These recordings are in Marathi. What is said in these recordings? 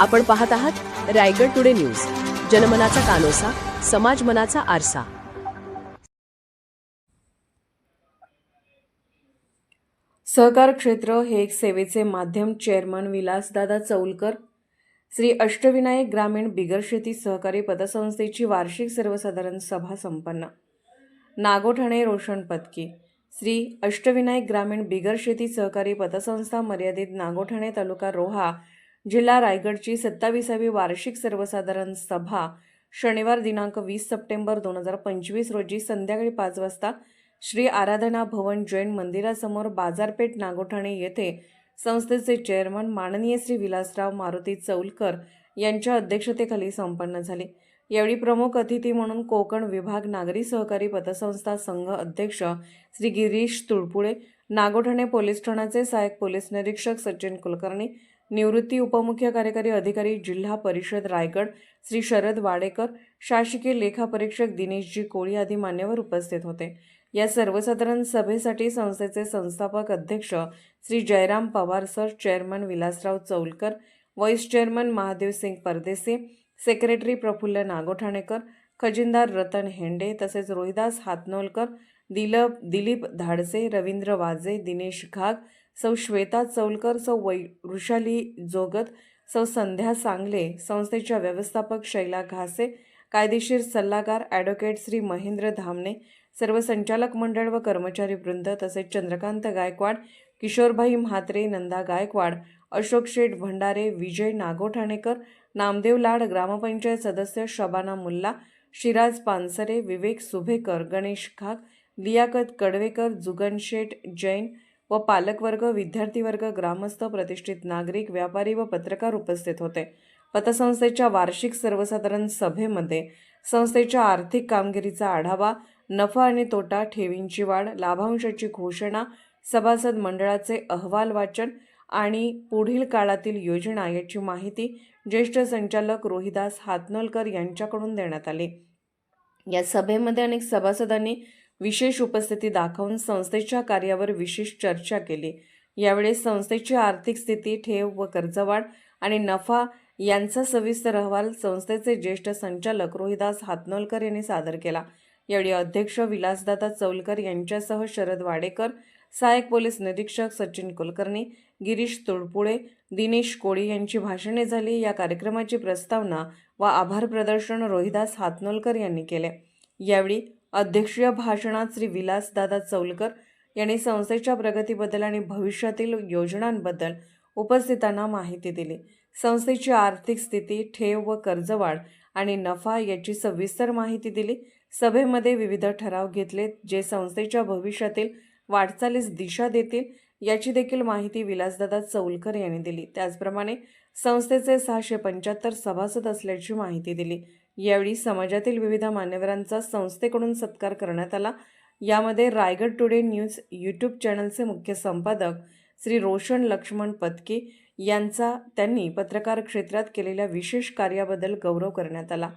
आपण पाहत आहात रायगड टुडे न्यूज. जनमनाचा कानोसा समाज मनाचा आरसा. सहकार क्षेत्र हे एक सेवेचे माध्यम चेअरमन विलासदादा चौलकर श्री अष्टविनायक ग्रामीण बिगर शेती सहकारी पतसंस्थेची वार्षिक सर्वसाधारण सभा संपन्न. नागोठाणे रोशन पत्की श्री अष्टविनायक ग्रामीण बिगर शेती सहकारी पतसंस्था मर्यादित नागोठाणे तालुका रोहा जिल्हा रायगडची सत्तावीसावी वार्षिक सर्वसाधारण सभा शनिवार दिनांक वीस सप्टेंबर दोन हजार पंचवीस रोजी संध्याकाळी पाच वाजता श्री आराधना भवन जैन मंदिरासमोर बाजारपेठ नागोठाणे येथे संस्थेचे चेअरमन माननीय श्री विलासराव मारुती चौलकर यांच्या अध्यक्षतेखाली संपन्न झाली. यावेळी प्रमुख अतिथी म्हणून कोकण विभाग नागरी सहकारी पतसंस्था संघ अध्यक्ष श्री गिरीश तुळपुळे नागोठाणे पोलीस ठाण्याचे सहाय्यक पोलीस निरीक्षक सचिन कुलकर्णी निवृत्ती उपमुख्य कार्यकारी अधिकारी जिल्हा परिषद रायगड श्री शरद वाडेकर शासकीय लेखापरीक्षक दिनेशजी कोळी आदी मान्यवर उपस्थित होते. या सर्वसाधारण सभेसाठी संस्थेचे संस्थापक अध्यक्ष Shri Jayram Pawar sir chairman Vilasrao Chaulkar vice chairman Mahadev Singh Pardeshi secretary Praful Nagothanekar खजिनदार Ratan Hende तसेच रोहिदास हातनोलकर दिलप दिलीप धाडसे रवींद्र वाजे दिनेश घाग सौ श्वेता चौलकर सौ वै वृषाली जोगत सौ संध्या सांगले संस्थेच्या व्यवस्थापक शैला घासे कायदेशीर सल्लागार ॲडव्होकेट श्री महेंद्र धामणे सर्व संचालक मंडळ व कर्मचारी वृंद तसेच चंद्रकांत गायकवाड किशोरभाई म्हात्रे नंदा गायकवाड अशोक शेठ भंडारे विजय नागोठाणेकर नामदेव लाड ग्रामपंचायत सदस्य शबाना मुल्ला शिराज पानसरे विवेक सुभेकर गणेश खाक लियाकत कडवेकर जुगन शेठ जैन व पालकवर्ग विद्यार्थीवर्ग ग्रामस्थ प्रतिष्ठित नागरिक व्यापारी व पत्रकार उपस्थित होते. पतसंस्थेच्या वार्षिक सर्वसाधारण सभेमध्ये संस्थेच्या आर्थिक कामगिरीचा आढावा नफा आणि तोटा ठेवींची वाढ लाभांशाची घोषणा सभासद मंडळाचे अहवाल वाचन आणि पुढील काळातील योजना याची माहिती ज्येष्ठ संचालक रोहिदास हातनोलकर यांच्याकडून देण्यात आली. या सभेमध्ये अनेक सभासदांनी विशेष उपस्थिती दाखवून संस्थेच्या कार्यावर विशेष चर्चा केली. यावेळी संस्थेची आर्थिक स्थिती ठेव व कर्जवाढ आणि नफा यांचा सविस्तर अहवाल संस्थेचे ज्येष्ठ संचालक रोहिदास हातनोलकर यांनी सादर केला. यावेळी अध्यक्ष विलासदादा चौलकर यांच्यासह शरद वाडेकर सहाय्यक पोलीस निरीक्षक सचिन कुलकर्णी गिरीश तुळपुळे दिनेश कोळी यांची भाषणे झाली. या कार्यक्रमाची प्रस्तावना व आभार प्रदर्शन रोहिदास हातनोलकर यांनी केले. यावेळी अध्यक्षीय भाषणात श्री विलासदादा चौलकर यांनी संस्थेच्या प्रगतीबद्दल आणि भविष्यातील योजनांबद्दल उपस्थितांना माहिती दिली. संस्थेची आर्थिक स्थिती ठेव व कर्जवाढ आणि नफा याची सविस्तर माहिती दिली. सभेमध्ये विविध ठराव घेतले जे संस्थेच्या भविष्यातील वाटचालीस दिशा देतील याची देखील माहिती विलासदादा चौलकर यांनी दिली. त्याचप्रमाणे संस्थेचे सहाशे पंच्याहत्तर सभासद असल्याची माहिती दिली. यावेळी समाजातील विविध मान्यवरांचा संस्थेकडून सत्कार करण्यात आला. यामध्ये रायगड टुडे न्यूज यूट्यूब चॅनलचे मुख्य संपादक श्री रोशन लक्ष्मण पत्के यांचा त्यांनी पत्रकार क्षेत्रात केलेल्या विशेष कार्याबद्दल गौरव करण्यात आला.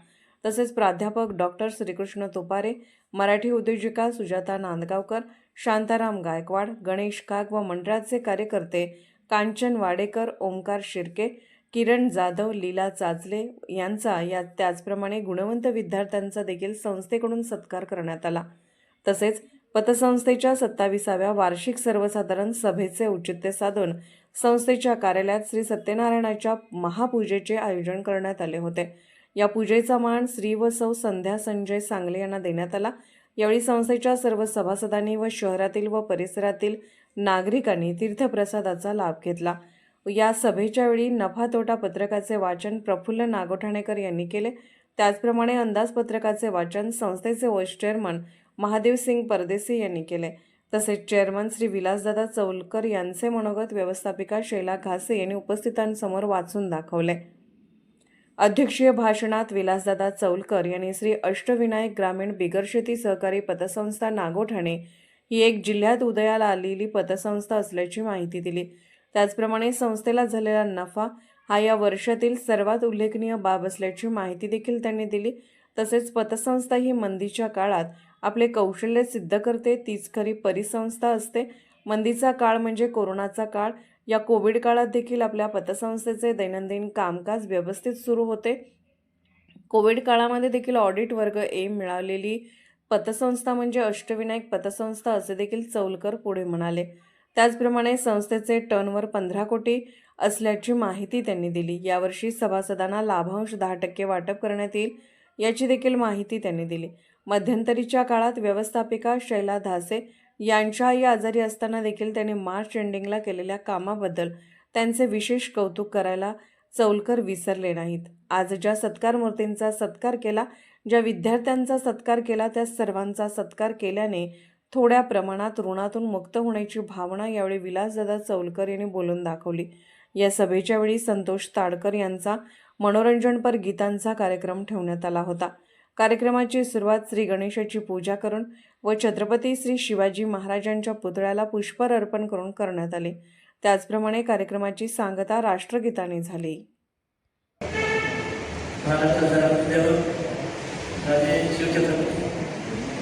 तसेच प्राध्यापक डॉक्टर श्रीकृष्ण तुपारे मराठी उद्योजिका सुजाता नांदगावकर शांताराम गायकवाड गणेश काग व मंडळाचे कार्यकर्ते कांचन वाडेकर ओंकार शिर्के किरण जाधव लीला चाचले यांचा या त्याचप्रमाणे गुणवंत विद्यार्थ्यांचा देखील संस्थेकडून सत्कार करण्यात आला. तसेच पतसंस्थेच्या सत्ताविसाव्या वार्षिक सर्वसाधारण सभेचे औचित्य साधून संस्थेच्या कार्यालयात श्री सत्यनारायणाच्या महापूजेचे आयोजन करण्यात आले होते. या पूजेचा मान श्री व सौ संध्या संजय सांगले यांना देण्यात आला. यावेळी संस्थेच्या सर्व सभासदांनी व शहरातील व परिसरातील नागरिकांनी तीर्थप्रसादाचा लाभ घेतला. या सभेच्या वेळी नफा तोटा पत्रकाचे वाचन प्रफुल्ल नागोठाणेकर यांनी केले. त्याचप्रमाणे अंदाजपत्रकाचे वाचन संस्थेचे व्हाईस चेअरमन महादेव सिंग परदेसी यांनी केले. तसेच चेअरमन श्री विलासदादा चौलकर यांचे मनोगत व्यवस्थापिका शैला घासे यांनी उपस्थितांसमोर वाचून दाखवले. अध्यक्षीय भाषणात विलासदादा चौलकर यांनी श्री अष्टविनायक ग्रामीण बिगरशेती सहकारी पतसंस्था नागोठाणे ही एक जिल्ह्यात उदयाला आलेली पतसंस्था असल्याची माहिती दिली. त्याचप्रमाणे संस्थेला झालेला नफा हा या वर्षातील सर्वात उल्लेखनीय बाब असल्याची माहिती देखील त्यांनी दिली. तसेच पतसंस्था ही मंदीच्या काळात आपले कौशल्य सिद्ध करते तीच खरी परिसंस्था असते. मंदीचा काळ म्हणजे कोरोनाचा काळ. या कोविड काळात देखील आपल्या पतसंस्थेचे दैनंदिन कामकाज व्यवस्थित सुरू होते. कोविड काळामध्ये देखील ऑडिट वर्ग ए मिळालेली पतसंस्था म्हणजे अष्टविनायक पतसंस्था असे देखील चौलकर पुढे म्हणाले. त्याचप्रमाणे संस्थेचे टर्नवर पंधरा कोटी असल्याची माहिती त्यांनी दिली. यावर्षी सभासदांना लाभांश दहा टक्के वाटप करण्यात येईल याची देखील माहिती त्यांनी दिली. मध्यंतरीच्या काळात व्यवस्थापिका शैला धासे यांच्या आई आजारी असताना देखील त्यांनी मार्च एंडिंगला केलेल्या कामाबद्दल त्यांचे विशेष कौतुक करायला चौलकर विसरले नाहीत. आज ज्या सत्कार मूर्तींचा सत्कार केला ज्या विद्यार्थ्यांचा सत्कार केला त्या सर्वांचा सत्कार केल्याने थोड्या प्रमाणात ऋणातून मुक्त होण्याची भावना यावेळी विलासदादा चौलकर यांनी बोलून दाखवली. या सभेच्या वेळी संतोष ताडकर यांचा मनोरंजनपर गीतांचा कार्यक्रम ठेवण्यात आला होता. कार्यक्रमाची सुरुवात श्री गणेशाची पूजा करून व छत्रपती श्री शिवाजी महाराजांच्या पुतळ्याला पुष्पर अर्पण करून करण्यात आले. त्याचप्रमाणे कार्यक्रमाची सांगता राष्ट्रगीताने झाली.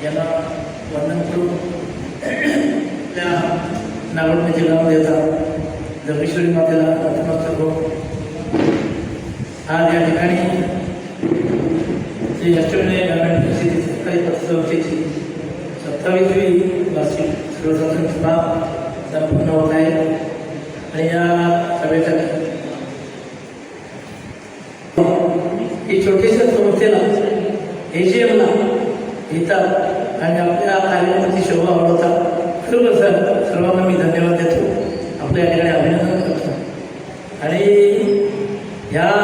यांना वर्णन करून त्या नागोडणे नाव येतात जगेश्वरी मातेला नतमस्तक आज या ठिकाणी श्री अष्टविनायक नारायण परिस्थिती सरकारी पतसंस्थेची सत्तावीसवी वार्षिक सर्वसाधारण सभा संपन्न होत आहे. आणि या सभेसाठी ही छोटीशा संस्थेला एजीएमला येतात आणि आपल्या कार्यक्रमाची शोभा वाढवतात खरोखर सर सर्वांना मी धन्यवाद देतो. आपल्या ठिकाणी अभिनंदन करतो. आणि ह्या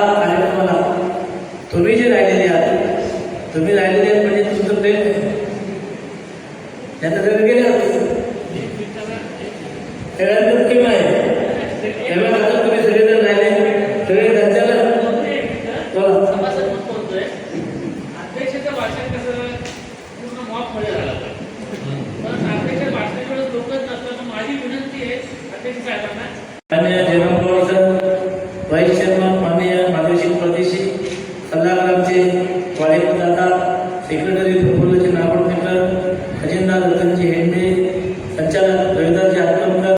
अध्यक्ष